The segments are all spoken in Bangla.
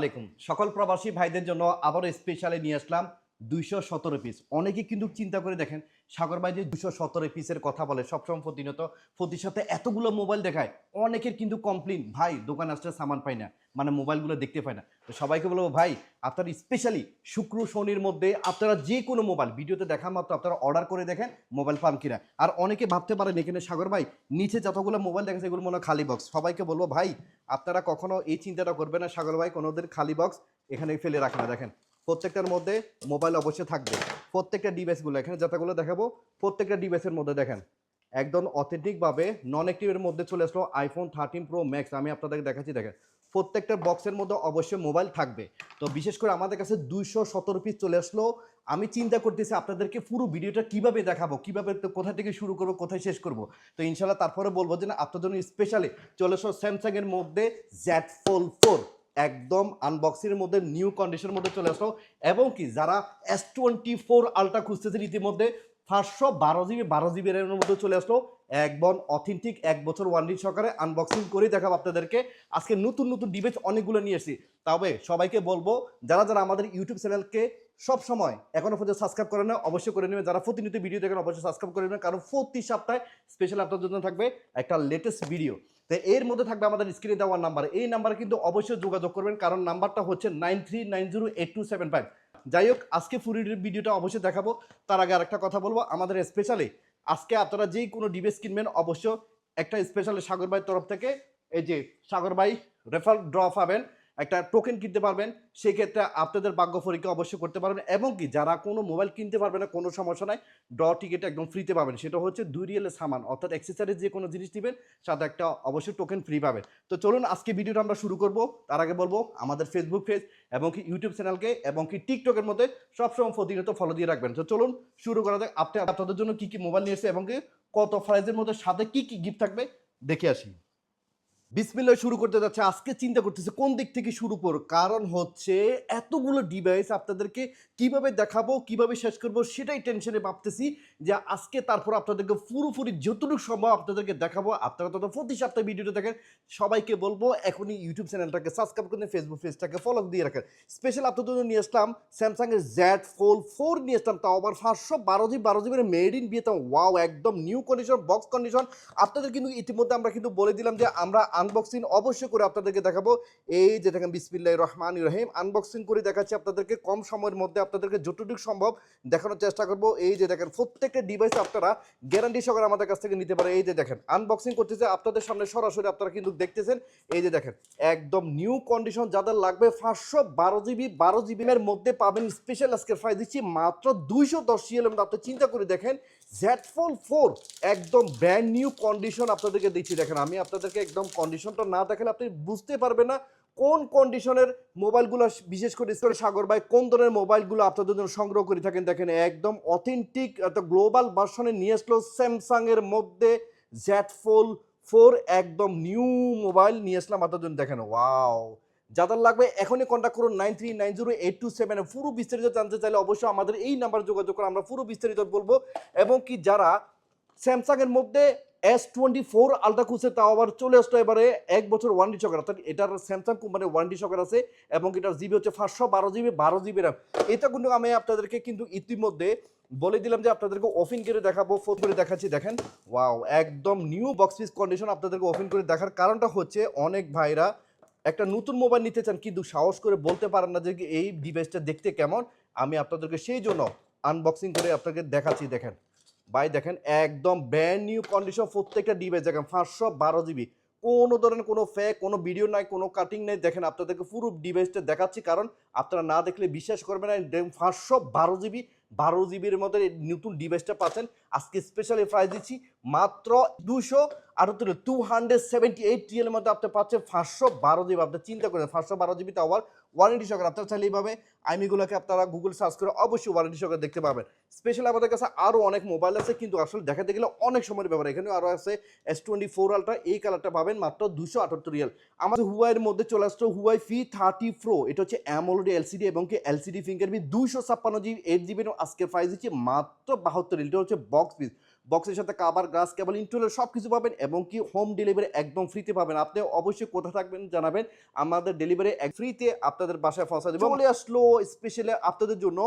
আলাইকুম। সকল প্রবাসী ভাইদের জন্য আবারও স্পেশালি নিয়ে আসলাম দুইশো সতেরো পিস অনেকে কিন্তু চিন্তা করে দেখেন, সাগর ভাই যে দুশো সতেরো পিসের কথা বলে সবসময় প্রতিনিয়ত প্রতির সাথে এতগুলো মোবাইল দেখায়, অনেকের কিন্তু কমপ্লেন ভাই, দোকান আসলে সামান পাই না। মানে মোবাইলগুলো দেখতে পায় না। তো সবাইকে বলব, ভাই, আপনারা স্পেশালি শুক্র, শনির মধ্যে আপনারা যে কোনো মোবাইল ভিডিওতে দেখা মাত্র আপনারা অর্ডার করে দেখেন মোবাইল পান কিনা। আর অনেকে ভাবতে পারেন, এখানে সাগর ভাই, নিচে যতগুলো মোবাইল দেখেছে এগুলো মনে খালি বক্স সবাইকে বলব, ভাই, আপনারা কখনো এই চিন্তাটা করবেন না, সাগর ভাই, কোনোদের খালি বক্স এখানে ফেলে রাখে না। দেখেন প্রত্যেকটার মধ্যে মোবাইল অবশ্যই থাকবে। প্রত্যেকটা ডিভাইসগুলো এখানে যতগুলো দেখাবো, প্রত্যেকটা ডিভাইসের মধ্যে দেখেন, একদম অথেন্টিকভাবে নন অ্যাক্টিভের মধ্যে চলে আসলো আইফোন থার্টিন প্রো ম্যাক্স আমি আপনাদের দেখাচ্ছি, দেখেন, প্রত্যেকটা বক্সের মধ্যে অবশ্যই মোবাইল থাকবে। তো বিশেষ করে আমাদের কাছে দুইশো সতেরো পিস চলে আসলো। আমি চিন্তা করতেছি আপনাদেরকে পুরো ভিডিওটা কীভাবে দেখাবো, কীভাবে কোথা থেকে শুরু করব, কোথায় শেষ করব? তো ইনশাল্লাহ তারপরে বলব যে না আপনার জন্য স্পেশালি চলে আসলো স্যামসাংয়ের মধ্যে জ্যাট ফোল ফোর একদম আনবক্সিংয়ের মধ্যে নিউ কন্ডিশনের মধ্যে চলে আসলো। এবং কি, যারা এস টোয়েন্টি ফোর আলট্রা খুঁজতেছেন ইতিমধ্যে, পাঁচশো বারো জিবি বারো জিবি র্যামের মধ্যে চলে আসলো। একদম অথেন্টিক এক বছর ওয়ারেন্টি সহকারে আনবক্সিং করে দেখাবো আপনাদেরকে। আজকে নতুন নতুন ডিভাইস অনেকগুলো নিয়ে এসেছি। তবে সবাইকে বলব, যারা যারা আমাদের ইউটিউব চ্যানেলকে সব সময় এখনও পর্যন্ত সাবস্ক্রাইব করে নেয় অবশ্যই করে নেবেন। যারা প্রতিনিয়ত ভিডিও দেখেন, অবশ্যই সাবস্ক্রাইব করে নেবেন। কারণ প্রতি সপ্তাহে স্পেশাল আপনার জন্য থাকবে একটা লেটেস্ট ভিডিও তো এর মধ্যে থাকবে আমাদের স্ক্রিনে দেওয়ার নাম্বার এই নাম্বারে কিন্তু অবশ্যই যোগাযোগ করবেন, কারণ নাম্বারটা হচ্ছে nine three nine zero eight two seven five. যাই হোক, আজকে ফুরির ভিডিওটা অবশ্যই দেখাবো। তার আগে আরেকটা কথা বলব, আমাদের স্পেশালি আজকে আপনারা যেই কোনো ডিভাইস কিনবেন অবশ্য একটা স্পেশালি সাগর ভাইয়ের তরফ থেকে এই যে সাগর ভাই রেফার ড্র পাবেন। একটা টোকেন কিনতে পারবেন সেই ক্ষেত্রে আপনাদের ভাগ্য পরীক্ষা অবশ্যই করতে পারবেন এবং কি যারা কোনো মোবাইল কিনতে পারবে না, কোনো সমস্যা নাই ড্র টিকিট একদম ফ্রিতে পাবেন। সেটা হচ্ছে দুই রিয়েলের সামান, অর্থাৎ অ্যাক্সেসারিজ যে কোনো জিনিস নেবেন, সাথে একটা অবশ্যই টোকেন ফ্রি পাবেন। তো চলুন আজকে ভিডিওটা আমরা শুরু করব। তার আগে বলব, আমাদের ফেসবুক পেজ এবং কি ইউটিউব চ্যানেলকে এবং কি টিকটকের মধ্যে সবসময় প্রতিনিয়ত ফলো দিয়ে রাখবেন। তো চলুন শুরু করা যাক, আপনি আপনাদের জন্য কি কি মোবাইল নিয়ে এসে এবং কি কত প্রাইজের মধ্যে সাথে কি কি গিফট থাকবে, দেখে আসি। বিসমিল্লাহ শুরু করতে যাচ্ছে, আজকে চিন্তা করতেছে কোন দিক থেকে শুরু কর কারণ হচ্ছে এতগুলো ডিভাইস আপনাদেরকে কীভাবে দেখাবো, কীভাবে শেষ করব, সেটাই টেনশনে ভাবতেছি। যে আজকে তারপর আপনাদেরকে পুরোপুরি যতটুকু সম্ভব আপনাদেরকে দেখাবো। আপনারা তত প্রতি সপ্তাহে ভিডিওটা দেখেন। সবাইকে বলব, এখনই ইউটিউব চ্যানেলটাকে সাবস্ক্রাইব করে ফেসবুক পেজটাকে ফলো দিয়ে রাখেন। স্পেশাল আপনাদের জন্য নিয়ে আসলাম স্যামসাংয়ের জ্যাড ফোল ফোর নিয়ে আসলাম। তাও আবার পাঁচশো বারো জিবি বারো জিবির মেড ইন ভিয়েতনাম ওয়াও একদম নিউ কন্ডিশন বক্স কন্ডিশন আপনাদের কিন্তু ইতিমধ্যে আমরা কিন্তু বলে দিলাম যে আমরা আনবক্সিং অবশ্যই করে আপনাদেরকে দেখাবো। এই যে দেখেন বিসমিল্লাহ রহমান রহিম। আনবক্সিং করে দেখাচ্ছি আপনাদেরকে। কম সময়ের মধ্যে আপনাদেরকে যতটুকু সম্ভব দেখানোর চেষ্টা করব। এই যে দেখেন প্রত্যেকটা ডিভাইস আপনারা গ্যারান্টি সহকারে আমাদের কাছ থেকে নিতে পারে এই যে দেখেন আনবক্সিং করতেছে, আপনাদের সামনে সরাসরি আপনারা কিন্তু দেখতেছেন। এই যে দেখেন, একদম নিউ কন্ডিশন যাদের লাগবে পাঁচশো বারো জিবি বারো জিবি এর মধ্যে পাবেন স্পেশাল আজকের ফাই দিচ্ছি মাত্র দুইশো দশ সিএল আপনি চিন্তা করে দেখেন ফোল ফোর একদম ব্র্যান্ড নিউ কন্ডিশন আপনাদেরকে দিচ্ছি। দেখেন, আমি আপনাদেরকে একদম কন্ডিশনটা না দেখালে আপনি বুঝতে পারবেন না কোন কন্ডিশনের মোবাইলগুলো বিশেষ করে করে সাগর ভাই, কোন ধরনের মোবাইলগুলো আপনাদের জন্য সংগ্রহ করে থাকেন? দেখেন, একদম অথেন্টিক একটা গ্লোবাল ভার্সনে নিয়ে আসলো স্যামসাংয়ের মধ্যে জ্যাট ফোল ফোর একদম নিউ মোবাইল নিয়ে আসলাম আপনাদের জন্য। দেখেন ওয়াও যাদের লাগবে, এখনই কন্ট্যাক্ট করুন nine three nine zero eight two seven পুরো বিস্তারিত জানতে চাইলে অবশ্যই আমাদের এই নাম্বার যোগাযোগ করে আমরা পুরো বিস্তারিত বলব। এবং কি যারা স্যামসাংয়ের মধ্যে এস টোয়েন্টি ফোর আলট্রা খুঁজছে তাও আবার চলে আসলো এবারে, এক বছর ওয়ান ডি সহকারে। অর্থাৎ এটার স্যামসাং কোম্পানির ওয়ান ডি সহকারে আছে এবং এটার জিবি হচ্ছে পাঁচশো বারো জিবি বারো জিবি র্যাম এটা কিন্তু আমি আপনাদেরকে কিন্তু ইতিমধ্যে বলে দিলাম যে আপনাদেরকে ওপেন করে দেখাবো ফোন করে দেখাচ্ছি। দেখেন ওয়াও একদম নিউ বক্স পিস কন্ডিশন আপনাদেরকে ওপেন করে দেখার কারণটা হচ্ছে অনেক ভাইরা একটা নতুন মোবাইল নিতে চান কিন্তু সাহস করে বলতে পারেন না যে এই ডিভাইসটা দেখতে কেমন। আমি আপনাদেরকে সেই জন্য আনবক্সিং করে আপনাকে দেখাচ্ছি। দেখেন ভাই, দেখেন একদম ব্র্যান্ড নিউ কন্ডিশন প্রত্যেকটা ডিভাইস দেখেন পাঁচশো বারো জিবি কোনো ধরনের কোনো ফেক কোনো ভিডিও নাই, কোনো কাটিং নেই। দেখেন আপনাদেরকে পুরো ডিভাইসটা দেখাচ্ছি, কারণ আপনারা না দেখলে বিশ্বাস করবেন না পাঁচশো বারো জিবি বারো জিবির মধ্যে নতুন ডিভাইসটা পাচ্ছেন। আজকে স্পেশালি প্রাইস দিচ্ছি মাত্র দুশো আটাত্তর টু হান্ড্রেড সেভেন্টি এইট টিএলের মধ্যে আপনি পাচ্ছেন পাঁচশো বারো জিবি। আপনি চিন্তা করেন, পাঁচশো বারো জিবি আবার ওয়ারেন্টি সহকারে আপনারা চাইলে এইভাবে আইমিগুলোকে আপনারা গুগল সার্চ করে অবশ্যই ওয়ারেন্টি সহকারে দেখতে পাবেন। স্পেশালি আমাদের কাছে আরও অনেক মোবাইল আছে, কিন্তু আসলে দেখাতে গেলে অনেক সময়ের ব্যাপার। এখানে আরও আছে এস টোয়েন্টি ফোর আলট্রা এই কালারটা পাবেন মাত্র দুশো আটাত্তর রিয়াল আমাদের হুয়াইয়ের মধ্যে চলে আসতো হুয়াই ফি থার্টি প্রো এটা হচ্ছে অ্যামোলোডি এলসিডি এবং কি এলসিডি ফিঙ্গার বি দুশো ছাপ্পান্ন জিবি এইট জিবি আজকের প্রাইস দিচ্ছি মাত্র বাহাত্তর এটা হচ্ছে বক্স পিস বক্সের সাথে কাবার গ্লাস কেবল ইন্টারনেট সব কিছু পাবেন এবং কি হোম ডেলিভারি একদম ফ্রিতে পাবেন। আপনি অবশ্যই কোথায় থাকবেন জানাবেন। আমাদের ডেলিভারি এক ফ্রিতে আপনাদের বাসায় পৌঁছা দেবে। চলে আসলো স্পেশালি আপনাদের জন্য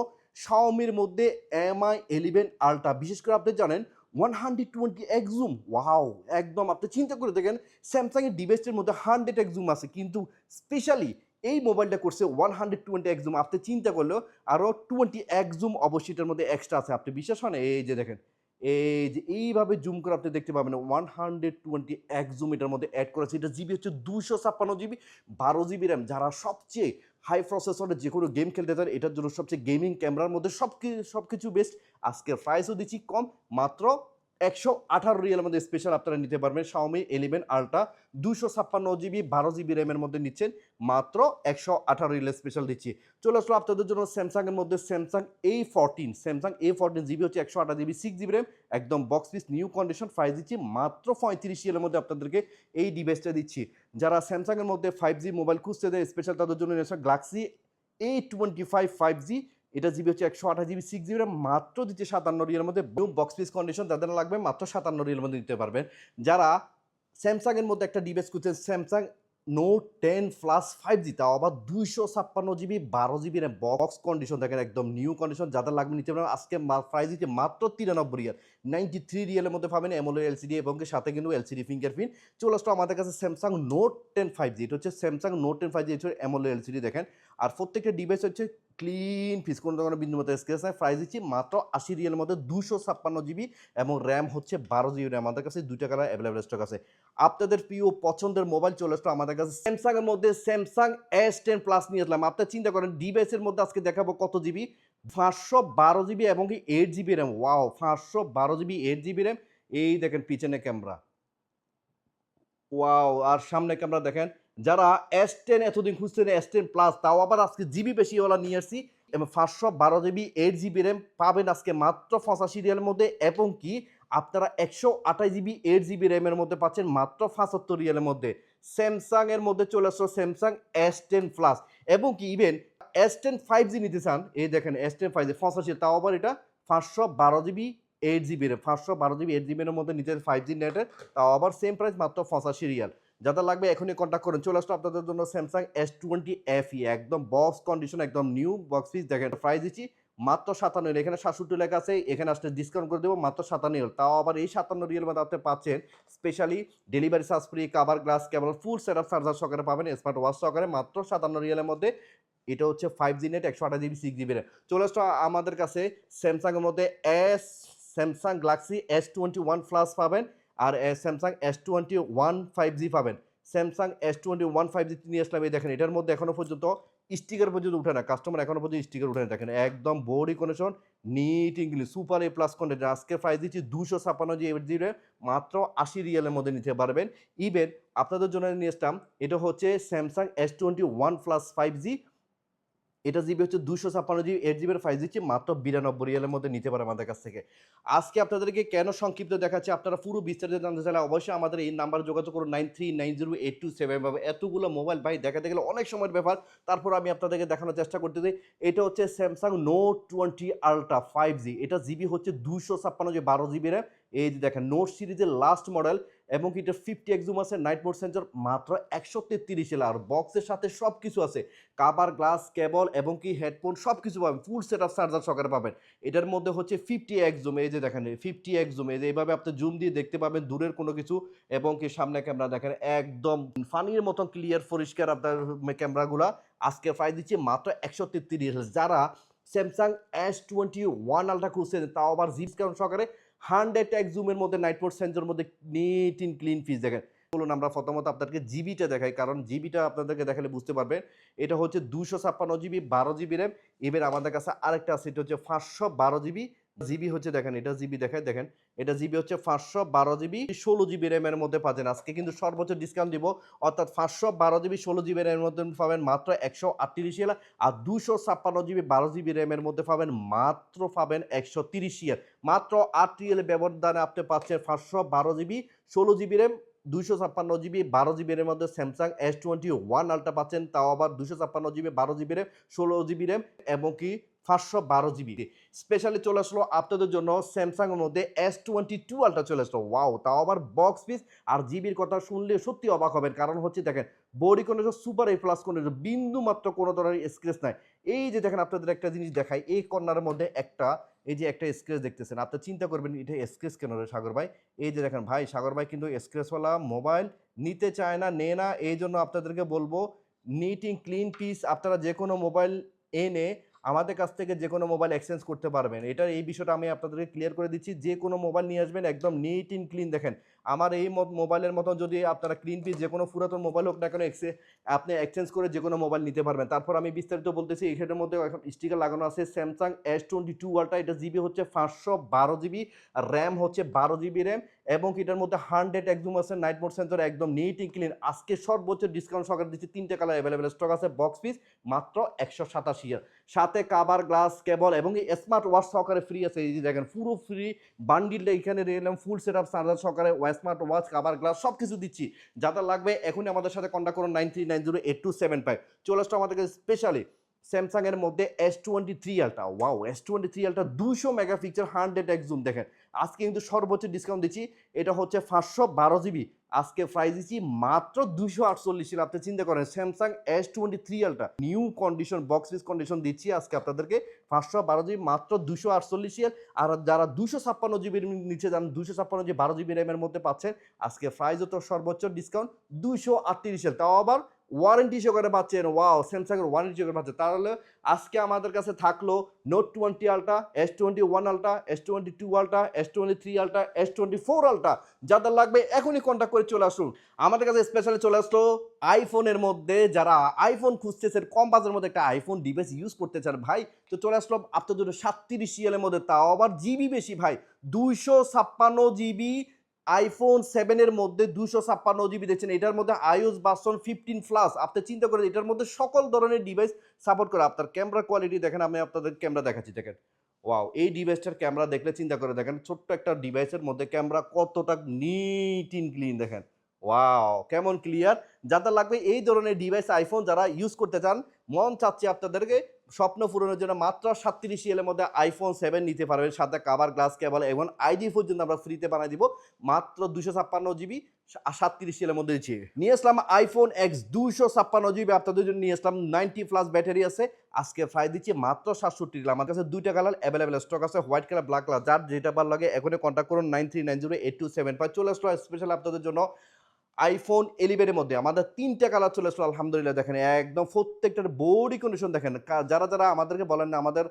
শাওমির মধ্যে এমআই এলিভেন আলট্রা বিশেষ করে আপনি জানেন ওয়ান হান্ড্রেড টোয়েন্টি এক জুম ওয়াও একদম আপনি চিন্তা করে দেখেন স্যামসাংয়ের ডিভাইসের মধ্যে হান্ড্রেড এক জুম আছে। কিন্তু স্পেশালি এই মোবাইলটা করছে ওয়ান হান্ড্রেড টোয়েন্টি এক জুম আপনি চিন্তা করলেও আরও টোয়েন্টি এক জুম অবশ্যই এটার মধ্যে এক্সট্রা আছে। আপনি বিশ্বাস হয় না? এই যে দেখেন এই যে এইভাবে জুম করে আপনি দেখতে পাবেন ওয়ান হান্ড্রেড টোয়েন্টি এক জুম এটার মধ্যে অ্যাড করেছে। এটা জিবি হচ্ছে দুশো ছাপ্পান্ন জিবি বারো জিবি র্যাম যারা সবচেয়ে হাই প্রসেসরে যে কোনো গেম খেলতে চান, এটার জন্য সবচেয়ে গেমিং ক্যামেরার মধ্যে সব সব কিছু বেস্ট আজকের প্রাইসও দিচ্ছি কম, মাত্র একশো আঠারো রিয়েলের মধ্যে স্পেশাল আপনারা নিতে পারবেন। শাওমি এলিভেন আলট্রা দুশো ছাপ্পান্ন জিবি, বারো জিবি র্যামের মধ্যে নিচ্ছেন। মাত্র একশো আঠারো রিয়েলের স্পেশাল দিচ্ছি। চলে আসলো আপনাদের জন্য স্যামসাংয়ের মধ্যে Samsung A fourteen Samsung A fourteen GB হচ্ছে একশো আঠাশ জিবি সিক্স জিবি র্যাম একদম box piece new condition price দিচ্ছি। মাত্র পঁয়ত্রিশ রিয়েলের মধ্যে আপনাদেরকে এই ডিভাইসটা দিচ্ছি। যারা স্যামসাংয়ের মধ্যে ফাইভ জি মোবাইল খুঁজতে দেয় স্পেশাল তাদের জন্য Galaxy A twenty five five G এটা জিবি হচ্ছে একশো আঠাশ জিবি সিক্স জিবি মাত্র দিচ্ছে সাতান্ন রিয়ের মধ্যে। বক্স পিস কন্ডিশন তাদের লাগবে, মাত্র সাতান্ন রিয়ের মধ্যে দিতে পারবেন। যারা স্যামসাংয়ের মধ্যে একটা ডিভাইস করছেন Samsung note ten plus five G তাও আবার দুইশো ছাপ্পান্ন জিবি, বারো জিবি বক্স কন্ডিশন দেখেন, একদম নিউ কন্ডিশন যাদের লাগবে নিতে পারেন আজকে প্রাইস দিচ্ছে মাত্র তিরানব্বই রিয়াল। নাইনটি থ্রি রিয়েলের মধ্যে পাবেন এমএলও এলসিডি এবং সাথে কিন্তু এলসিডি ফিঙ্গারপ্রিন্ট চলে আসলো আমাদের কাছে Samsung note ten five G এটা হচ্ছে Samsung note ten five G MLO LCD দেখেন। আর প্রত্যেকটা ডিভাইস হচ্ছে ক্লিন পিস কোনো ধরনের বিন্দু মতো স্কেচ নাই। প্রাইস দিচ্ছি মাত্র আশি রিয়েলের মধ্যে দুশো ছাপ্পান্ন জিবি এবং র্যাম হচ্ছে বারো জিবি র্যাম আমাদের কাছে দুইটা কালার অ্যাভেলেবল স্টক আছে। আপনাদের প্রিয় পছন্দের মোবাইল চলে আসলো আমাদের কাছে স্যামসাং এর মধ্যে স্যামসাং এস টেন প্লাস নিয়ে আসলাম। আপনার চিন্তা করেন ডিভাইসের মধ্যে আজকে দেখাবো কত জিবি পাঁচশো বারো জিবি এবং কি এইট জিবি র্যাম ওয়াও পাঁচশো বারো জিবি এইট জিবি র্যাম এই দেখেন পিছনে ক্যামেরা ওয়াও আর সামনে ক্যামেরা দেখেন। যারা এস টেন এতদিন খুঁজছেন এস টেন প্লাস তাও আবার আজকে জিবি বেশিওয়ালা নিয়ে আসছি। এবং পাঁচশো বারো জিবি এইট জিবি র্যাম পাবেন আজকে মাত্র পঁচাশি রিয়ালের মধ্যে। এবং কি, আপনারা একশো আঠাশ জিবি এইট জিবি র্যামের মধ্যে পাচ্ছেন মাত্র পঁচাত্তর রিয়ালের মধ্যে। স্যামসাং এর মধ্যে চলে আসলো স্যামসাং এস টেন প্লাস এবং কি even S ten five G নিতে চান, এই দেখেন এস টেন ফাইভ জি পঁচাশি, তাও আবার এটা পাঁচশো বারো জিবি এইট জিবি র্যাম পাঁচশো বারো জিবি এইট জিবি জিবির মধ্যে নিতে ফাইভ জি নেটের তাও আবার সেম প্রাইস মাত্র পঁচাশি রিয়াল। যাদের লাগবে এখনই কন্ট্যাক্ট করুন। চলে আসলো আপনাদের জন্য Samsung S twenty F E একদম বক্স কন্ডিশন একদম নিউ বক্স পিস দেখেন প্রাইস দিচ্ছি মাত্র সাতান্ন রিয়াল। এখানে সাতষট্টি লেখা আছে, এখানে আসলে ডিসকাউন্ট করে দেবো মাত্র সাতান্ন রিয়াল। তাও আবার এই সাতান্ন রিয়াল মধ্যে আপনি পাচ্ছেন specially delivery charge free cover glass cable full set up charger সহকারে পাবেন স্মার্ট ওয়াচ সহকারে মাত্র সাতান্ন রিয়েলের মধ্যে। এটা হচ্ছে ফাইভ জি নেট একশো আঠাশ জিবি সিক্স জিবি চলে আসলো আমাদের কাছে স্যামসাংয়ের মধ্যে S Samsung Galaxy S twenty one plus পাবেন। আর Samsung S twenty one five G পাবেন। Samsung S twenty one five G নিয়ে আসলাম এই দেখেন, এটার মধ্যে এখনও পর্যন্ত স্টিকার পর্যন্ত উঠে না। কাস্টমার এখনও পর্যন্ত স্টিকার উঠে না, দেখেন, একদম body condition neat English super A plus content আজকে প্রাইস দিচ্ছি দুশো ছাপ্পান্ন জি জিবি মাত্র আশি রিয়ালের মধ্যে নিতে পারবেন। ইভেন আপনাদের জন্য নিয়ে আসলাম, এটা হচ্ছে Samsung S twenty one plus five G এটা জিবি হচ্ছে দুশো ছাপ্পান্ন জিবি এইট জিবির ফাইভ দিচ্ছি মাত্র বিরানব্বই রিয়ালের মধ্যে নিতে পারে আমাদের কাছ থেকে। আজকে আপনাদেরকে কেন সংক্ষিপ্ত দেখাচ্ছি, আপনারা পুরো বিস্তারিত জানতে চাইলে অবশ্যই আমাদের এই নাম্বার যোগাযোগ করুন nine three nine zero eight two seven পাবে এতগুলো মোবাইল ভাই, দেখাতে গেলে অনেক সময়ের ব্যাপার। তারপর আমি আপনাদেরকে দেখানোর চেষ্টা করতেছি এটা হচ্ছে Samsung Note twenty Ultra five G এটা জিবি হচ্ছে দুশো ছাপ্পান্ন যে বারো জিবি র্যাম এই যে দেখেন নোট সিরিজের লাস্ট মডেল এবং এটা ফিফটি এক্সুম আছে নাইট মোড সেন্সর মাত্র একশো তেত্রিশ এল আর বক্সের সাথে সব কিছু আছে। কাবার গ্লাস কেবল এবং কি হেডফোন সব কিছু পাবেন ফুল সেট আপ চার্জার সহকারে পাবেন। এটার মধ্যে হচ্ছে ফিফটি এক্স জুম এই যে দেখেন ফিফটি এক্স জুম এই যে এইভাবে আপনি জুম দিয়ে দেখতে পাবেন দূরের কোনো কিছু এবং কি সামনে ক্যামেরা দেখেন, একদম ফানির মতন ক্লিয়ার পরিষ্কার আপনার ক্যামেরাগুলো আজকে প্রাইস দিচ্ছে মাত্র একশো তেত্রিশ যারা Samsung S twenty one Ultra খুঁজছেন তাও আবার জিপস কারণ সহকারে হান্ড্রেড এক জুমের মধ্যে নাইট মোড সেন্সর মধ্যে নিট ইন ক্লিন ফিস দেখেন বলুন, আমরা প্রথমত আপনাদেরকে জিবিটা দেখাই, কারণ জিবিটা আপনাদেরকে দেখালে বুঝতে পারবেন এটা হচ্ছে দুশো ছাপ্পান্ন জিবি, বারো জিবি র্যাম। এবার আমাদের কাছে আরেকটা আছে, এটা হচ্ছে পাঁচশো বারো জিবি জিবি হচ্ছে দেখেন, এটা জিবি দেখায় দেখেন, এটা জিবি হচ্ছে পাঁচশো বারো জিবি, ষোলো জিবি র্যামের মধ্যে পাচ্ছেন আজকে কিন্তু সর্বোচ্চ ডিসকাউন্ট দিব, অর্থাৎ পাঁচশো বারো জিবি, ষোলো জিবি র্যামের মধ্যে পাবেন মাত্র একশো আটত্রিশ ইয়ার, আর দুশো ছাপ্পান্ন জিবি, বারো জিবি র্যামের মধ্যে পাবেন মাত্র পাবেন একশো তিরিশ ইয়ার। মাত্র আট রিয়েল ব্যবধানে আপনি পাচ্ছেন পাঁচশো বারো জিবি, ষোলো জিবি র্যাম দুশো ছাপ্পান্ন জিবি, বারো জিবি র্যামের মধ্যে Samsung S twenty one Ultra পাচ্ছেন, তাও আবার দুশো ছাপ্পান্ন জিবি, বারো জিবি র্যাম ষোলো জিবি র্যাম এবং কি পাঁচশো বারো জিবি। স্পেশালি চলে আসলো আপনাদের জন্য স্যামসাং এর মধ্যে এস টোয়েন্টি টু আলট্রা চলে আসলো। ওয়াও তাও আবার বক্স পিস আর জিবির কথা শুনলে সত্যি অবাক হবেন। কারণ হচ্ছে দেখেন body condition super A plus condition বিন্দু মাত্র কোনো ধরনের স্ক্রেচ নাই। এই যে দেখেন আপনাদের একটা জিনিস দেখাই, এই কর্নারের মধ্যে একটা, এই যে একটা স্ক্রেচ দেখতেছেন। আপনি চিন্তা করবেন, এটা স্ক্রেচ কেন রে সাগর ভাই? এই যে দেখেন ভাই, সাগর ভাই কিন্তু স্ক্রেচওয়ালা মোবাইল নিতে চায় না নে না এই জন্য আপনাদেরকে বলব নিটিং ক্লিন পিস আপনারা যে কোনো মোবাইল এনে আমাদের কাছ থেকে যে কোনো মোবাইল এক্সচেঞ্জ করতে পারবেন। এটার এই বিষয়টা আমি আপনাদেরকে ক্লিয়ার করে দিচ্ছি। যে কোনো মোবাইল নিয়ে আসবেন, একদম নিট ইন ক্লিন দেখেন। আমার এই মোবাইলের মতন যদি আপনারা ক্লিন পিস যে কোনো পুরাতন মোবাইল হোক না কেন এক্সে আপনি এক্সচেঞ্জ করে যে কোনো মোবাইল নিতে পারবেন। তারপর আমি বিস্তারিত বলতেছি এখানের মধ্যে এখন স্টিকার লাগানো আছে। Samsung S twenty two Ultra এটা জিবি হচ্ছে পাঁচশো বারো জিবি র্যাম হচ্ছে বারো জিবি র্যাম এবং এটার মধ্যে হান্ড্রেড একদম আছে নাইট মোড সেন্সর একদম নিট ক্লিন আজকে সর্বোচ্চ ডিসকাউন্ট সহকারে দিচ্ছে, তিনটে কালার অ্যাভেলেবেল স্টক আছে বক্স পিস মাত্র একশো সাতাশি সাথে কাবার গ্লাস কেবল এবং এই স্মার্ট ওয়াচ সহকারে ফ্রি আছে। এই দেখেন, পুরো ফ্রি বান্ডিলটা এখানে নিলাম ফুল সেট আপ চার্জার সহকারে স্মার্ট ওয়াচ কাবার গ্লাস সব কিছু দিচ্ছি যাদের লাগবে, এখনই আমাদের সাথে কন্ট্যাক্ট করুন nine three nine zero eight two seven five চলে আসতো আমাদেরকে স্পেশালি স্যামসাং এর মধ্যে S twenty three Ultra wow S twenty three Ultra দুশো মেগাপিক্সেল হান্ড্রেড এক্স জুম দেখেন। আজকে কিন্তু সর্বোচ্চ ডিসকাউন্ট দিচ্ছি। এটা হচ্ছে পাঁচশো বারো জিবি আজকে প্রাইস দিচ্ছি মাত্র দুশো আটচল্লিশ। আপনি চিন্তা করেন, Samsung S twenty three Ultra new condition box piece condition দিচ্ছি আজকে আপনাদেরকে। পাঁচশো বারো জিবি মাত্র দুশো আটচল্লিশ। আর যারা দুশো ছাপ্পান্ন জিবির নিচে যান দুশো ছাপ্পান্ন জিবি বারো জিবি র্যামের মধ্যে পাচ্ছেন, আজকে প্রাইসও তো সর্বোচ্চ ডিসকাউন্ট দুশো আটত্রিশ। তাও আবার ওয়ারেন্টি সহকারে পাচ্ছেন ওয়াও স্যামসাং এর ওয়ারেন্টি সহকারে পাচ্ছেন তাহলে আজকে আমাদের কাছে থাকল Note twenty Ultra S twenty one Ultra S twenty two Ultra S twenty three Ultra S twenty four Ultra যাদের লাগবে এখনই কন্ট্যাক্ট করে চলে আসুন। আমাদের কাছে স্পেশালি চলে আসলো আইফোনের মধ্যে, যারা আইফোন খুঁজতেছেন কম বাজারের মধ্যে একটা আইফোন ডিভাইস ইউজ করতে চান ভাই, তো চলে আসলো আপনার জন্য সাতত্রিশ সিএলের মধ্যে। তাও আবার জিবি বেশি ভাই, দুইশো ছাপ্পান্ন জিবি আইফোন সেভেনের মধ্যে দুশো ছাপ্পান্ন জিবি দেখছেন। এটার মধ্যে আইওস বাসন ফিফটিন প্লাস আপনি চিন্তা করেন, এটার মধ্যে সকল ধরনের ডিভাইস সাপোর্ট করে আপনার ক্যামেরা কোয়ালিটি দেখেন, আমি আপনাদের ক্যামেরা দেখাচ্ছি, দেখেন। ওয়াও এই ডিভাইসটার ক্যামেরা দেখলে চিন্তা করে দেখেন, ছোট্ট একটা ডিভাইসের মধ্যে ক্যামেরা কতটা নিট ইন ক্লিন দেখেন। ওয়াও কেমন ক্লিয়ার যাদের লাগবে এই ধরনের ডিভাইস আইফোন যারা ইউজ করতে চান, মন চাচ্ছে আপনাদেরকে স্বপ্ন পূরণের জন্য মাত্র সাতত্রিশ এর মধ্যে আইফোন সেভেন নিতে পারবেন সাথে কাভার গ্লাস কেবল এবং আইডি পর্যন্ত আমরা ফ্রিতে বানাই দিব, মাত্র দুশো ছাপ্পান্ন জিবি সাতত্রিশ এর মধ্যে দিচ্ছি। নিয়ে আসলাম আইফোন এক্স দুশো ছাপ্পান্ন জিবি আপনাদের জন্য নিয়ে আসলাম নাইনটি প্লাস ব্যাটারি আছে। আজকে প্রায় দিচ্ছি মাত্র সাতষট্টি টাকা আমার কাছে দুইটা কালার অ্যাভেলেবেল স্টক আছে হোয়াইট কালার ব্ল্যাক কালার যার যেটা ভালো লাগে এখনই কন্ট্যাক্ট করুন nine three nine zero eight two seven five, চলে আসলো স্পেশাল আপনাদের জন্য আইফোন এলিভেনের মধ্যে আমাদের তিনটা কালার চলে আসলো, আলহামদুলিল্লাহ দেখেন, একদম প্রত্যেকটার বডি কন্ডিশন দেখেন। যারা যারা আমাদেরকে বলেন না, আমাদের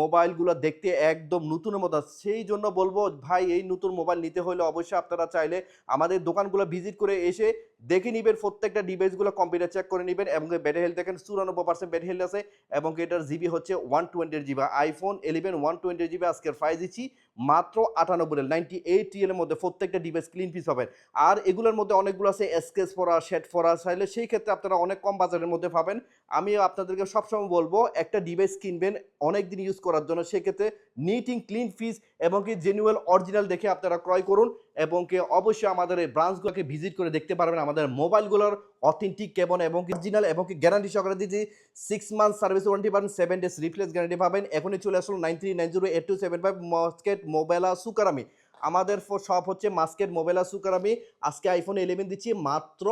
মোবাইলগুলো দেখতে একদম নতুনের মতো, সেই জন্য বলব, ভাই, এই নতুন মোবাইল নিতে হলে অবশ্যই আপনারা চাইলে আমাদের দোকানগুলো ভিজিট করে এসে দেখে নিবেন, প্রত্যেকটা ডিভাইসগুলো কম্পিউটার চেক করে নেবেন এবং ব্যাটারি হেলথ দেখেন চুরানব্বই পার্সেন্ট ব্যাটারি হেলথ আছে এবং এটার জিবি হচ্ছে one twenty GB iPhone eleven one twenty GB আজকের প্রাইস দিচ্ছি মাত্র আটানব্বই নাইনটি এইট এর মধ্যে প্রত্যেকটা ডিভাইস ক্লিন পিস হবে আর এগুলোর মধ্যে অনেকগুলো আছে এসকেস ফোরা শেড ফোরা চাইলে সেই ক্ষেত্রে আপনারা অনেক কম বাজারের মধ্যে পাবেন। আমি আপনাদেরকে সবসময় বলব, একটা ডিভাইস কিনবেন অনেক দিন ইউজ করার জন্য, সেক্ষেত্রে নিটিং ক্লিন ফিস এবং কি জেনুয়াল অরিজিনাল দেখে আপনারা ক্রয় করুন এবং কি অবশ্যই আমাদের এই ব্রাঞ্চগুলোকে ভিজিট করে দেখতে পারবেন। আমাদের মোবাইলগুলোর অথেন্টিক কেবল এবং অরিজিনাল এবং কি গ্যারান্টি সহকারে দিচ্ছি। সিক্স মান্থ সার্ভিস ওয়ারেন্টি পাবেন সেভেন ডেজ রিপ্লেস গ্যারান্টি পাবেন। এখনই চলে আসলো nine three nine zero eight two seven five মাস্কেট মোবাইলা সুকারামি। আমাদের শপ হচ্ছে মাস্কেট মোবাইলা সুকারামি। আজকে আইফোন ইলেভেন দিচ্ছি মাত্র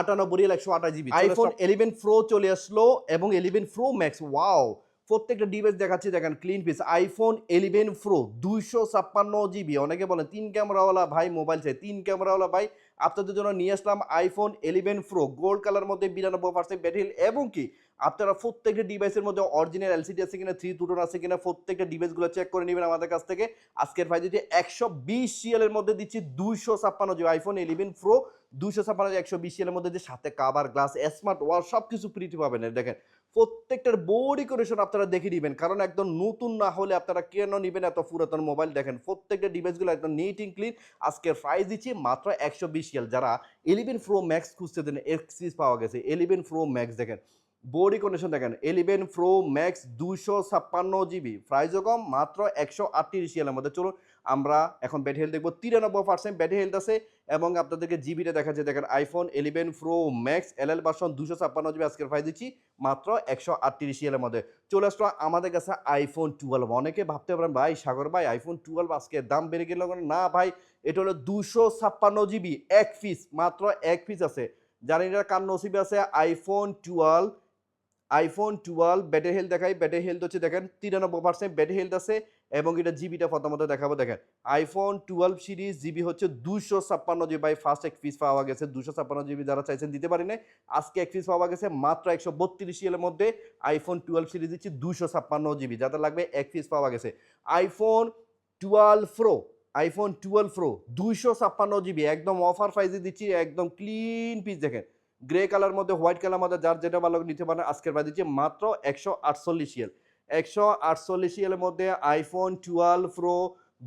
আটানব্বই একশো আঠাশ জিবি আইফোন ইলেভেন প্রো চলে আসলো এবং ইলেভেন প্রো ম্যাক্স ওয়াও প্রত্যেকটা ডিভাইস দেখাচ্ছি, দেখেন clean piece iPhone eleven Pro দুইশো ছাপ্পান্ন জিবি অনেকে বলেন তিন ক্যামেরাওয়ালা ভাই মোবাইল চাই। তিন ক্যামেরাওয়ালা ভাই, আপনাদের জন্য নিয়ে আসলাম iPhone eleven Pro gold colour মধ্যে বিরানব্বই পার্সেন্ট ব্যাটারি এবং কি, আপনারা প্রত্যেকটা ডিভাইসের মধ্যে অরিজিনাল এলসিডি আছে কিনা থ্রি টুটন আছে কিনা, প্রত্যেকটা ডিভাইসগুলো চেক করে নেবেন আমাদের কাছ থেকে। আজকের ভাই দিচ্ছি একশো বিশ সিএলের মধ্যে দিচ্ছি দুইশো ছাপ্পান্ন জিবি আইফোন ইলেভেন প্রো দুইশো ছাপ্পান্ন একশো বিশ সিএলের মধ্যে যে সাথে কাবার গ্লাস স্মার্ট ওয়াল সব কিছু ফ্রিতে পাবেন দেখেন প্রত্যেকটার বোর্ড কন্ডিশন আপনারা দেখে নেবেন কারণ একদম নতুন না হলে আপনারা কেন নেবেন এত পুরাতন মোবাইল দেখেন, প্রত্যেকটা ডিভাইসগুলো একদম নিট ইন ক্লিন আজকের প্রাইস দিচ্ছি মাত্র একশো বিশ যারা ইলেভেন প্রো ম্যাক্স খুঁজতে দেন এক্সিস পাওয়া গেছে ইলেভেন প্রো ম্যাক্স দেখেন। বডি কন্ডিশন দেখেন এলিভেন প্রো ম্যাক্স দুশো ছাপ্পান্ন জিবি প্রাইসও কম, মাত্র একশো আটত্রিশ সিএলের মধ্যে। চলুন, আমরা এখন ব্যাটারি হেলথ দেখব। তিরানব্বই পার্সেন্ট ব্যাটারি হেলথ আছে এবং আপনাদেরকে জিবিটা দেখা যাচ্ছে দেখেন iPhone eleven Pro Max L L version দুশো ছাপ্পান্ন জিবি আজকের প্রাইস দিচ্ছি, মাত্র একশো আটত্রিশ এর মধ্যে। চলে আসলো আমাদের কাছে আইফোন টুয়েলভ অনেকে ভাবতে পারেন, ভাই, সাগর ভাই আইফোন টুয়েলভ আজকে দাম বেড়ে গেল না, ভাই, এটা হলো দুশো ছাপ্পান্ন জিবি এক পিস মাত্র এক পিস আছে। জানি এটা কার নসিবে আছে iPhone twelve iPhone twelve battery health দেখাই ব্যাটারি হেলথ হচ্ছে দেখেন তিরানব্বই পার্সেন্ট ব্যাটারি হেলথ আছে এবং এটা জিবিটা প্রথমত দেখাবো, দেখেন। আইফোন টুয়েলভ সিরিজ জিবি হচ্ছে দুশো ছাপ্পান্ন জিবি বাই ফার্স্ট এক পিস পাওয়া গেছে দুশো ছাপ্পান্ন জিবি যারা চাইছেন দিতে পারি না আজকে এক পিস পাওয়া গেছে মাত্র একশো বত্রিশ এর মধ্যে আইফোন টুয়েলভ সিরিজ দিচ্ছি দুশো ছাপ্পান্ন জিবি যাদের লাগবে এক পিস পাওয়া গেছে। IPhone twelve Pro iPhone twelve Pro দুইশো ছাপ্পান্ন জিবি একদম অফার প্রাইসে দিচ্ছি, একদম ক্লিন পিস দেখেন। গ্রে কালার মধ্যে হোয়াইট কালার মধ্যে যার যেটা ভালো নিতে পারেন, আজকের বাদ দিচ্ছি মাত্র একশো আটচল্লিশ ইয়েল একশো আটচল্লিশ ইয়েলের মধ্যে আইফোন টুয়েলভ প্রো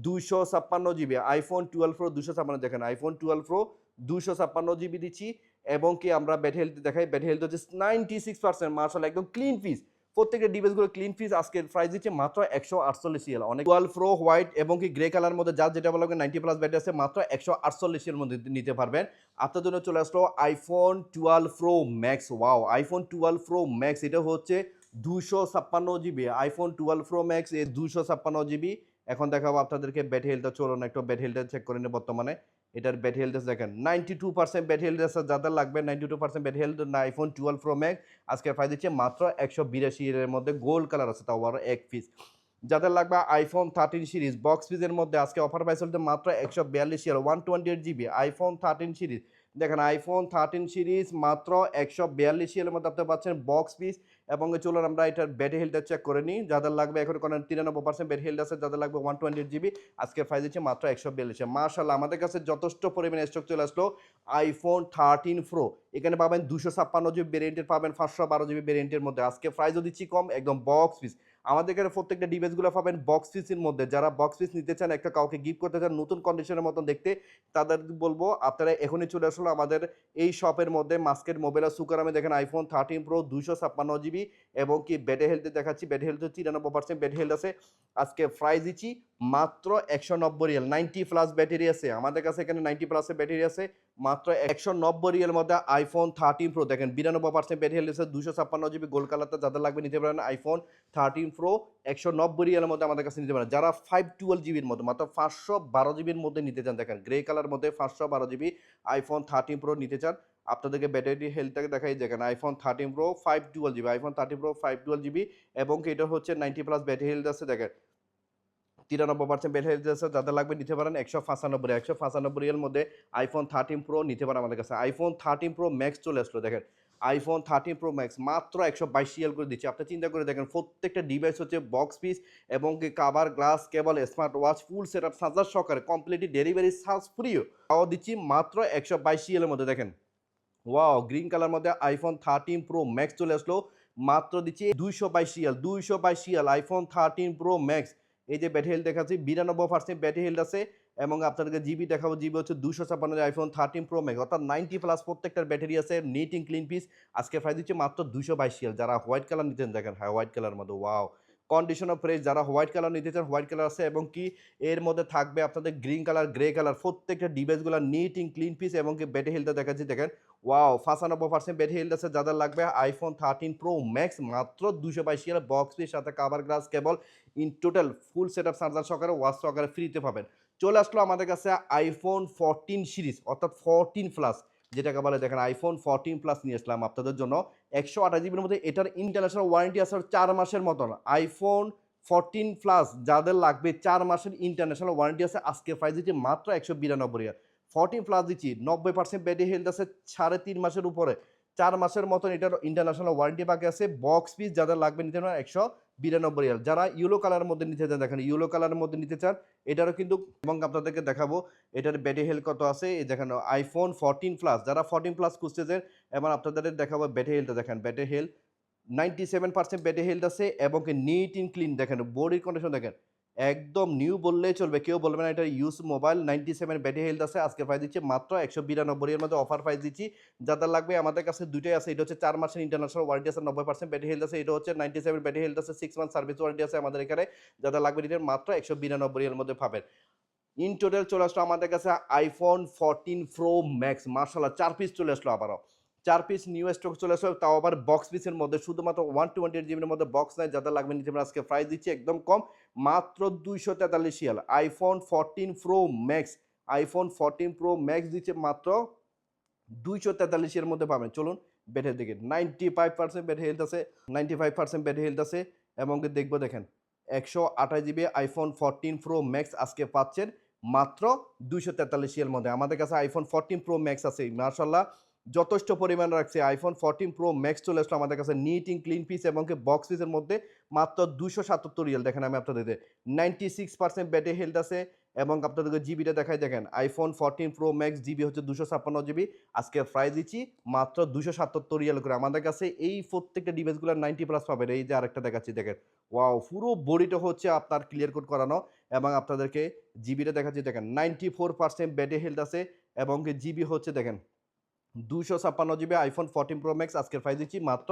দুইশো ছাপ্পান্ন জিবি আইফোন টুয়েলভ প্রো দুশো ছাপ্পান্ন, দেখেন আইফোন টুয়েলভ প্রো দুশো ছাপ্পান্ন জিবি দিচ্ছি। এবং কি আমরা ব্যাট হেলথ দেখাই ব্যাট হেলথ হচ্ছে নাইনটি সিক্স পার্সেন্ট মার্শাল একদম ক্লিন পিস প্রত্যেকটা ডিভাইসগুলো ক্লিন পিস আজকের প্রাইস দিচ্ছে মাত্র একশো আটচল্লিশ এল অনেক টুয়েলভ প্রো হোয়াইট এবং কি গ্রে কালার মধ্যে যার যেটা বলা নাইনটি প্লাস ব্যাটারি আছে, মাত্র একশো আটচল্লিশ এর মধ্যে নিতে পারবেন। আপনার জন্য চলে আসলো iPhone twelve Pro Max wow iPhone twelve Pro Max এটা হচ্ছে দুশো ছাপ্পান্ন GB iPhone twelve Pro Max এ দুশো ছাপ্পান্ন জিবি এখন দেখাবো আপনাদেরকে ব্যাটারি হেলটা চলুন, একটু ব্যাটারি হেলটা চেক করে নিন বর্তমানে। এটার ব্যাটারি হেলথ দেখেন ninety two percent battery health যাদের লাগবে ninety two percent battery health iPhone twelve Pro Max আজকে প্রাইস দিচ্ছে মাত্র একশো বিরাশি এর মধ্যে গোল্ড কালার আছে তাও আরও এক পিস যাদের লাগবে আইফোন থার্টিন সিরিজ বক্স পিসের মধ্যে আজকে অফার প্রাইস চলছে মাত্র একশো বিয়াল্লিশ ইয়ার one twenty eight GB iPhone thirteen series দেখেন আইফোন থার্টিন সিরিজ মাত্র একশো বিয়াল্লিশ এর মধ্যে আপনি পাচ্ছেন বক্স পিস এবং চলুন আমরা এটার ব্যাটারি হেলটা চেক করে নিই। যাদের লাগবে এখন কোনো তিরানব্বই পার্সেন্ট ব্যাটারি হেলথ আছে, যাদের লাগবে ওয়ান টোয়েন্টি জিবি আজকে প্রাইস হচ্ছে মাত্র একশো বিয়াল্লিশে। মার্শাল্লাহ আমাদের কাছে যথেষ্ট পরিমাণে স্টক চলে আসলো আইফোন থার্টিন প্রো এখানে পাবেন দুশো ছাপ্পান্ন জিবি ভেরিয়েন্টের পাবেন পাঁচশো বারো জিবি ভেরিয়েন্টের মধ্যে। আজকে প্রাইসও দিচ্ছি কম, একদম বক্স পিস আমাদের এখানে প্রত্যেকটা ডিভাইসগুলো পাবেন বক্স পিসের মধ্যে। যারা বক্স পিস নিতে চান, একটা কাউকে গিফট করতে চান, নতুন কন্ডিশনের মতন দেখতে, তাদের বলব, আপনারা এখনই চলে আসলো আমাদের এই শপের মধ্যে। মাস্কেট মোবাইল আর সুকারামে দেখেন আইফোন থার্টিন প্রো দুশো ছাপ্পান্ন জিবি এবং কি ব্যাটে হেলথে দেখাচ্ছি। ব্যাটে হেলথ তিরানব্বই পার্সেন্ট ব্যাটে হেলথ আছে। আজকে প্রাইস দিচ্ছি মাত্র একশো নব্বই রিয়াল। নাইনটি প্লাস ব্যাটারি আছে। আমাদের কাছে এখানে নাইনটি প্লাসের ব্যাটারি আছে। মাত্র একশো নব্বই রিয়াল মধ্যে আইফোন থার্টিন প্রো দেখেন, বিরানব্বই পার্সেন্ট ব্যাটারি হেলথ আছে দুশো ছাপ্পান্ন জিবি গোল কালারটা যাদের লাগবে নিতে পারেন আইফোন থার্টিন প্রো একশো নব্বই রিয়ালের মধ্যে আমাদের কাছে নিতে পারেন। যারা ফাইভ টুয়েলভ জিবির মধ্যে, মাত্র পাঁচশো বারো জিবির মধ্যে নিতে চান, দেখেন গ্রে কালার মধ্যে পাঁচশো বারো জিবি আইফোন থার্টিন প্রো নিতে চান, আপনাদেরকে ব্যাটারি হেলথটাকে দেখাই, দেখেন iPhone thirteen Pro five twelve GB iPhone thirteen Pro five twelve GB, এবং এটা হচ্ছে নাইনটি প্লাস ব্যাটারি হেলথ আছে, দেখেন তিরানব্বই পার্সেন্ট ব্যাটারি হেলথ আছে যাদের লাগবে নিতে পারেন একশো পঁচানব্বই একশো পঁচানব্বই এর মধ্যে আইফোন থার্টিন প্রো নিতে পারেন আমাদের কাছে। আইফোন থার্টিন প্রো ম্যাক্স চলে আসলো, দেখেন। আইফোন থার্টিন প্রো ম্যাক্স মাত্র একশো বাইশ এল করে দিচ্ছে। আপনি চিন্তা করে দেখেন, প্রত্যেকটা ডিভাইস হচ্ছে বক্স পিস এবং cover glass cable smart watch full set up charger সহকারে কমপ্লিটলি ডেলিভারি চার্জ ফ্রিও তাও দিচ্ছি মাত্র একশো বাইশ এর মধ্যে, দেখেন। ওয়াও গ্রিন কালার মধ্যে আইফোন থার্টিন প্রো ম্যাক্স চলে আসলো। মাত্র দিচ্ছি দুইশো বাইশ এল দুইশো বাইশ L iPhone thirteen Pro Max এই যে ব্যাটারি হেলথ দেখাচ্ছি, বিরানব্বই পার্সেন্ট ব্যাটারি হেলথ আছে, এবং আপনাদেরকে জিবি দেখাবো জিবি হচ্ছে দুশো ছাপ্পান্ন আইফোন থার্টিন প্রো ম্যাক্স অর্থাৎ নাইনটি প্লাস প্রত্যেকটার ব্যাটারি আছে নিট ইন ক্লিন পিস আজকে প্রাইস দিচ্ছে মাত্র দুশো বাইশ যারা হোয়াইট কালার নিতেন দেখেন হ্যাঁ হোয়াইট কালার মধ্যে ওয়াও কন্ডিশনার ফ্রেশ যারা হোয়াইট কালার নিতে চান হোয়াইট কালার আছে, এবং কি এর মধ্যে থাকবে আপনাদের গ্রিন কালার গ্রে কালার প্রত্যেকটা ডিভাইসগুলো নিট ইন ক্লিন পিস এবং কি ব্যাটারি হেলথটা দেখাচ্ছি, দেখেন ওয়াও পঁচানব্বই পার্সেন্ট ব্যাটারি হেলথ আছে যাদের লাগবে। আইফোন থার্টিন প্রো ম্যাক্স মাত্র দুশো বাইশ এর বক্স পিস সাথে cover glass cable in total full set up charger সহকারে ওয়াশ সহকারে ফ্রিতে পাবেন। চলে আসলো আমাদের কাছে আইফোন ফোরটিন সিরিজ অর্থাৎ ফোরটিন প্লাস যেটাকে বলে, দেখেন আইফোন ফোরটিন প্লাস নিয়ে আসলাম আপনাদের জন্য। একশো আঠাশ জিবির মধ্যে, এটার ইন্টারন্যাশনাল ওয়ারেন্টি আছে চার মাসের মতন। আইফোন ফোরটিন প্লাস যাদের লাগবে, চার মাসের ইন্টারন্যাশনাল ওয়ারেন্টি আছে। আজকে প্রাইস দিচ্ছি মাত্র একশো বিরানব্বই ফোরটিন প্লাস দিচ্ছি, নব্বই পার্সেন্ট ব্যাটারি হেলথ আছে সাড়ে তিন মাসের উপরে। চার মাসের মতন এটার ইন্টারন্যাশনাল ওয়ারেন্টি বাকি আছে। বক্স পিস যাদের লাগবে নিতে পারেন একশো বিরানব্বই রিয়াল যারা ইউলো কালারের মধ্যে নিতে চান, দেখেন ইউলো কালারের মধ্যে নিতে চান, এটারও কিন্তু এবং আপনাদেরকে দেখাবো, এটার ব্যাটারি হেলথ কত আছে, এই দেখেন আইফোন ফোরটিন প্লাস যারা ফোরটিন প্লাস খুঁজতেছেন এবং আপনাদের দেখাবো ব্যাটারি হেলথ দেখেন battery health ninety seven percent battery health আছে এবং নিট ইন ক্লিন দেখেন বডির কন্ডিশন দেখেন। একদম নিউ বললেই চলবে। কেউ বলবে না, এটা use mobile ninety seven battery health আছে, আজকে প্রাইস দিচ্ছি মাত্র একশো বিরানব্বই এর মধ্যে অফার প্রাইস দিচ্ছি। যাদের লাগবে আমাদের কাছে দুইটাই আছে, এটা হচ্ছে চার মাসের ইন্টারন্যাশনাল ওয়ারেন্টি আছে, নব্বই পার্সেন্ট ব্যাটারি হেলথ আছে, এটা হচ্ছে নাইনটি সেভেন ব্যাটারি হেলথ আছে সিক্স মান্থ সার্ভিস ওয়ারেন্টি আছে আমাদের এখানে। যাদের লাগবে এটার মাত্র একশো বিরানব্বই এর মধ্যে পাবেন। ইন টোটাল চলে আসলো আমাদের কাছে আইফোন ফোরটিন প্রো ম্যাক্স মার্শাল্লাহ চার পিস চলে আসলো আবারও। চার পিস নিউ স্টক চলে আসবে, তাও আবার বক্স পিসের মধ্যে। শুধুমাত্র ওয়ান টোয়েন্টি এইট জিবির মধ্যে বক্স নাই যাদের লাগবে নিতে পারেন। আজকে প্রাইস দিচ্ছি একদম কম, মাত্র দুইশো তেতাল্লিশ Real. IPhone fourteen Pro Max iPhone fourteen Pro Max দিচ্ছে মাত্র দুইশো তেতাল্লিশের মধ্যে পাবেন। চলুন ব্যাটের দিকে ninety five percent battery health আছে ninety five percent battery health আছে, এবং দেখব দেখেন, একশো আঠাশ GB iPhone fourteen Pro Max আজকে পাচ্ছেন মাত্র দুইশো তেতাল্লিশ এর মধ্যে। আমাদের কাছে আইফোন ফোরটিন প্রো ম্যাক্স আছে মার্শাল্লাহ যথেষ্ট পরিমাণ রাখছে। আইফোন ফোরটিন প্রো ম্যাক্স চলে আসলো আমাদের কাছে নিট ইন ক্লিন পিস এবং বক্স পিসের মধ্যে মাত্র দুশো সাতাত্তর রিয়াল দেখেন আমি আপনাদের ninety six percent battery health আছে এবং আপনাদেরকে জিবিটা দেখাই, দেখেন iPhone fourteen Pro Max GB হচ্ছে দুশো ছাপ্পান্ন জিবি আজকে প্রাইস দিচ্ছি মাত্র দুশো সাতাত্তর রিয়াল করে। আমাদের কাছে এই প্রত্যেকটা ডিভাইসগুলো নাইনটি প্লাস পাবেন। এই যে আরেকটা দেখাচ্ছি, দেখেন। ওয়াও পুরো বডিটা হচ্ছে আপনার ক্লিয়ার কোড করানো এবং আপনাদেরকে জিবিটা দেখাচ্ছি, দেখেন। Ninety four percent battery health আছে এবং জিবি হচ্ছে, দেখেন। দুশো ছাপ্পান্ন GB iPhone fourteen Pro Max আজকের প্রাইস দিচ্ছি মাত্র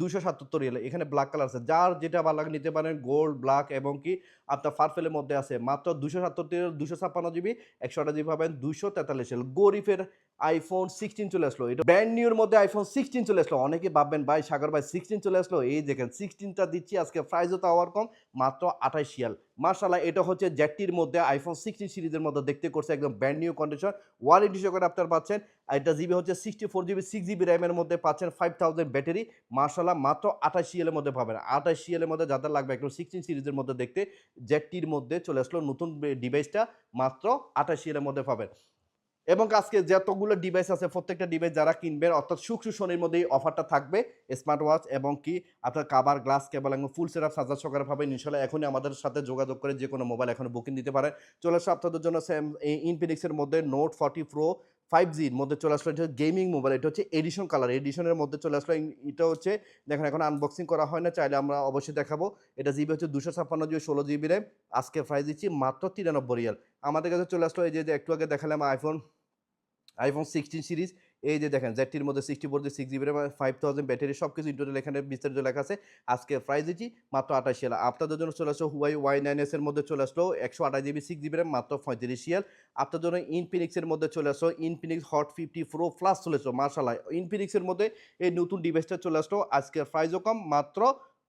দুশো সাতাত্তর রিয়াল এখানে ব্ল্যাক কালার আছে। যার যেটা ভালো লাগে নিতে পারেন গোল্ড ব্ল্যাক এবং কি আপনার ফারফেলের মধ্যে আছে। মাত্র দুশো সাতাত্তর দুশো ছাপ্পান্ন জিবি একশো আটা জিবি পাবেন দুশো তেতাল্লিশ রিয়াল গরিফের আইফোন সিক্সটিন চলে আসলো। এটা ব্র্যান্ড নিউর মধ্যে আইফোন সিক্সটিন চলে আসলো। অনেকে ভাববেন, ভাই, সাগর ভাই সিক্সটিন চলে আসলো? এই দেখেন সিক্সটিনটা দিচ্ছি, আজকে প্রাইসও তো আওয়ার কম, মাত্র আঠাশ শিয়াল মার্শাল্লাহ এটা হচ্ছে জ্যাকটির মধ্যে আইফোন সিক্সটিন সিরিজের মধ্যে দেখতে করছে একদম ব্র্যান্ড নিউ কন্ডিশন ওয়ারেন্টি সহকারে আপনার পাচ্ছেন। এটা জিবি হচ্ছে sixty four GB six GB র্যামের মধ্যে পাচ্ছেন ফাইভ থাউজেন্ড ব্যাটারি মার্শাল্লাহ মাত্র আঠাশ সিএলের মধ্যে পাবেন। আঠাশ সিএলের মধ্যে যাদের লাগবে একদম সিক্সটিন সিরিজের মধ্যে দেখতে জেটটির মধ্যে চলে আসলো নতুন ডিভাইসটা মাত্র আঠাশ সিএলের মধ্যে পাবেন। এবং আজকে যতগুলো ডিভাইস আছে, প্রত্যেকটা ডিভাইস যারা কিনবেন, অর্থাৎ সুখ শনির মধ্যে এই অফারটা থাকবে স্মার্ট ওয়াচ এবং কি আপনার কাবার গ্লাস কেবল এবং ফুল সেটআপ সাজা সকার পাবেন। ইনশাল্লাহ এখনই আমাদের সাথে যোগাযোগ করে যে কোনো মোবাইল এখন বুকিং দিতে পারেন। চলে আপনাদের জন্য স্যাম ইনফিনিক্সের মধ্যে নোট ফর্টি প্রো ফাইভ জির মধ্যে চলে আসলো, এটা গেমিং মোবাইল এটা হচ্ছে এডিশন কালার এডিশনের মধ্যে চলে আসলো এটা হচ্ছে, দেখেন এখন আনবক্সিং করা হয় না, চাইলে আমরা অবশ্যই দেখাবো, এটা জিবি হচ্ছে দুশো ছাপ্পান্ন জিবি ষোলো জিবি র্যাম আজকে প্রাইস দিচ্ছি মাত্র তিরানব্বই রিয়াল। আমাদের কাছে চলে আসলো, এই যে একটু আগে দেখালাম আইফোন আইফোন সিক্সটিন সিরিজ এই যে দেখেন জেডটির মধ্যে sixty four G six GB five thousand battery সব কিছু ইন্টোটাল এখানে বিস্তারিত লেখা আছে। আজকে প্রাইস দিচ্ছি মাত্র আঠাশ শিয়াল। আপনাদের জন্য চলে আসলো হুয়াই ওয়াই নাইন এস এর মধ্যে চলে আসলো একশো আঠাশ জিবি সিক্স জিবি মাত্র পঁয়ত্রিশ শিয়াল। আপনার জন্য ইনফিনিক্সের মধ্যে চলে আসলো Infinix Hot fifty Pro plus চলে আসলো মার্শাল্লাহ ইনফিনিক্সের মধ্যে এই নতুন ডিভাইসটা চলে আসলো। আজকের প্রাইসও কম, মাত্র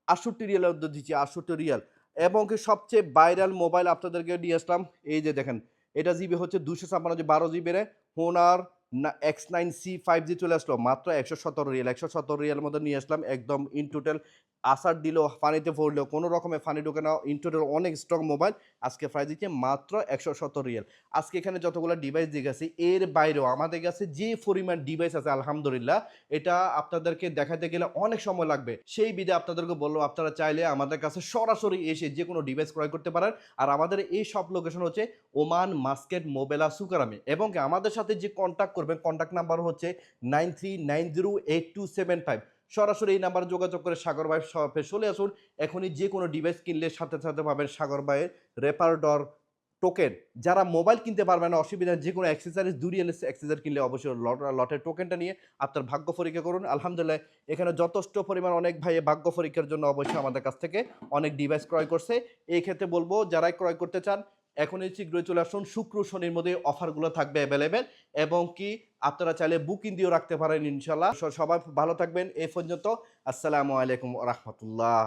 আটষট্টি রিয়ালের মধ্যে দিচ্ছি, আটষট্টি রিয়াল। এবং সবচেয়ে ভাইরাল মোবাইল আপনাদেরকে নিয়ে আসলাম, এই যে দেখেন, এটা জিবি হচ্ছে দুশো ছাপ্পান্ন বারো জিবি রে হোনার না X nine C five G চলে আসলো। মাত্র একশো সতেরো রিয়েল একশো সতেরো রিয়ালের মধ্যে নিয়ে আসলাম, একদম ইন টোটাল আসার দিল, ফানিতে পড়লেও কোনো রকমের ফানি ঢোকে না ইনটোটাল অনেক স্ট্রং মোবাইল আজকে প্রাইস দিচ্ছে মাত্র একশো সতেরো রিয়াল। আজকে এখানে যতগুলো ডিভাইস দিয়ে গেছি এর বাইরেও আমাদের কাছে যে পরিমাণ ডিভাইস আছে, আলহামদুলিল্লাহ, এটা আপনাদেরকে দেখাতে গেলে অনেক সময় লাগবে। সেই বিধে আপনাদেরকে বলল আপনারা চাইলে আমাদের কাছে সরাসরি এসে যে কোনো ডিভাইস ক্রয় করতে পারেন। আর আমাদের এই সব লোকেশন হচ্ছে ওমান মাস্কেট মোবেলা সুকারামে। এবং আমাদের সাথে যে কন্ট্যাক্ট করবেন কন্ট্যাক্ট নাম্বার হচ্ছে nine three nine zero eight two seven five. সরাসরি এই নাম্বারে যোগাযোগ করে সাগর ভাই শপে চলে আসুন। এখনই যে কোনো ডিভাইস কিনলে সাথে সাথে পাবেন সাগর ভাইয়ের রেপার ডর টোকেন যারা মোবাইল কিনতে পারবে না, অসুবিধা যে কোনো অ্যাক্সেসারিজ দুরিয়াল অ্যাক্সেসারি কিনলে অবশ্যই লটের টোকেনটা নিয়ে আপনার ভাগ্য পরীক্ষা করুন। আলহামদুলিল্লাহ, এখানে যথেষ্ট পরিমাণ অনেক ভাই ভাগ্য পরীক্ষার জন্য অবশ্যই আমাদের কাছ থেকে অনেক ডিভাইস ক্রয় করছে। এই ক্ষেত্রে বলব, যারাই ক্রয় করতে চান, এখনই শীঘ্রই চলে আসুন। শুক্র, শনির মধ্যে অফারগুলো থাকবে অ্যাভেলেবেল এবং কি আপনারা চাইলে বুকিং দিয়েও রাখতে পারেন ইনশাল্লাহ সবাই ভালো থাকবেন। এই পর্যন্ত আসসালামু আলাইকুম রহমতুল্লাহ।